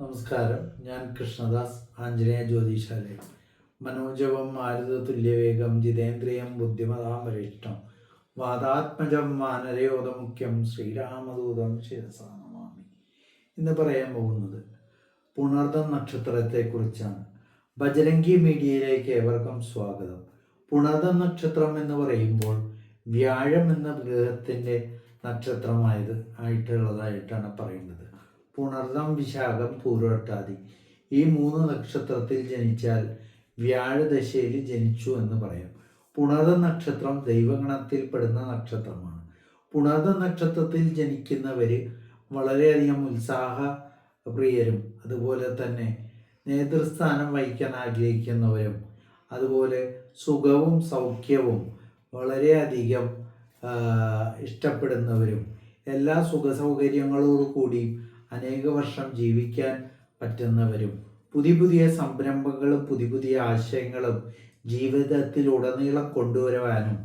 നമസ്കാരം. ഞാൻ കൃഷ്ണദാസ് ആഞ്ജനേയ ജ്യോതിഷാലയ മനോജവം മാരുത തുല്യവേഗം ജിതേന്ദ്രിയം ബുദ്ധിമതാം വരിഷ്ടം വാദാത്മജം വാനരയോധമുഖ്യം ശ്രീരാമദൂതം ശിരസാനമാമി ഇന്ന് പറയാൻ പോകുന്നത്. പുണർദം നക്ഷത്രത്തെക്കുറിച്ചാണ്. ബജരംഗി മീഡിയയിലേക്ക് ഏവർക്കും സ്വാഗതം. പുണർദം നക്ഷത്രം എന്ന് പറയുമ്പോൾ വ്യാഴം എന്ന ഗ്രഹത്തിന്റെ നക്ഷത്രമായത് ആയിട്ടുള്ളതായിട്ടാണ് പറയുന്നത്. പുണർദം വിശാഖം പൂരോട്ടാതി ഈ മൂന്ന് നക്ഷത്രത്തിൽ ജനിച്ചാൽ വ്യാഴദശയിൽ ജനിച്ചു എന്ന് പറയാം. പുണർദ നക്ഷത്രം ദൈവഗണത്തിൽ പെടുന്ന നക്ഷത്രമാണ്. പുണർദ നക്ഷത്രത്തിൽ ജനിക്കുന്നവർ വളരെയധികം ഉത്സാഹ പ്രിയരും അതുപോലെ തന്നെ നേതൃസ്ഥാനം വഹിക്കാൻ ആഗ്രഹിക്കുന്നവരും അതുപോലെ സുഖവും സൗഖ്യവും വളരെയധികം ഇഷ്ടപ്പെടുന്നവരും എല്ലാ സുഖ സൗകര്യങ്ങളോടു കൂടി അനേക വർഷം ജീവിക്കാൻ പറ്റുന്നവരും പുതിയ പുതിയ സംരംഭങ്ങളും പുതിയ പുതിയ ആശയങ്ങളും ജീവിതത്തിൽ ഉടനീളം കൊണ്ടുവരുവാനും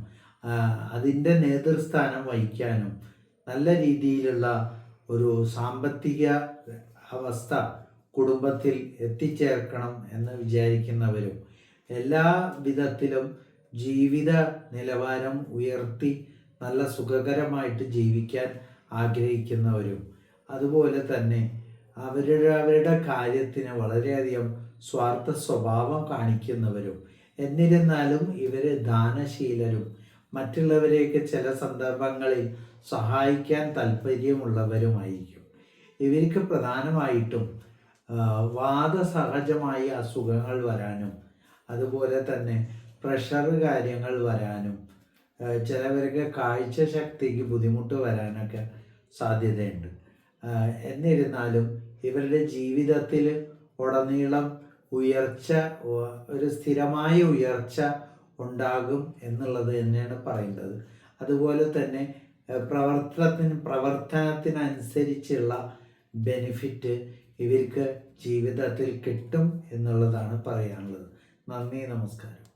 അതിന്റെ നേതൃസ്ഥാനം വഹിക്കാനും നല്ല രീതിയിലുള്ള ഒരു സാമ്പത്തിക അവസ്ഥ കുടുംബത്തിൽ എത്തിച്ചേർക്കണം എന്ന് വിചാരിക്കുന്നവരും എല്ലാ വിധത്തിലും ജീവിത നിലവാരം ഉയർത്തി നല്ല സുഖകരമായിട്ട് ജീവിക്കാൻ ആഗ്രഹിക്കുന്നവരും. അതുപോലെ തന്നെ അവരുടെ അവരുടെ കാര്യത്തിന് വളരെയധികം സ്വാർത്ഥ സ്വഭാവം കാണിക്കുന്നവരും. എന്നിരുന്നാലും ഇവർ ദാനശീലരും മറ്റുള്ളവരെയൊക്കെ ചില സന്ദർഭങ്ങളിൽ സഹായിക്കാൻ താല്പര്യമുള്ളവരുമായിരിക്കും. ഇവർക്ക് പ്രധാനമായിട്ടും വാദസഹജമായ അസുഖങ്ങൾ വരാനും അതുപോലെ തന്നെ പ്രഷർ കാര്യങ്ങൾ വരാനും ചിലവർക്ക് കാഴ്ച ശക്തിക്ക് ബുദ്ധിമുട്ട് വരാനൊക്കെ സാധ്യതയുണ്ട്. എന്നിരുന്നാലും ഇവരുടെ ജീവിതത്തിൽ ഉടനീളം ഉയർച്ച ഒരു സ്ഥിരമായ ഉയർച്ച ഉണ്ടാകും എന്നുള്ളത് തന്നെയാണ് പറയുന്നത്. അതുപോലെ തന്നെ പ്രവർത്തനത്തിന് പ്രവർത്തനത്തിനനുസരിച്ചുള്ള ബെനിഫിറ്റ് ഇവർക്ക് ജീവിതത്തിൽ കിട്ടും എന്നുള്ളതാണ് പറയാനുള്ളത്. നന്ദി നമസ്കാരം.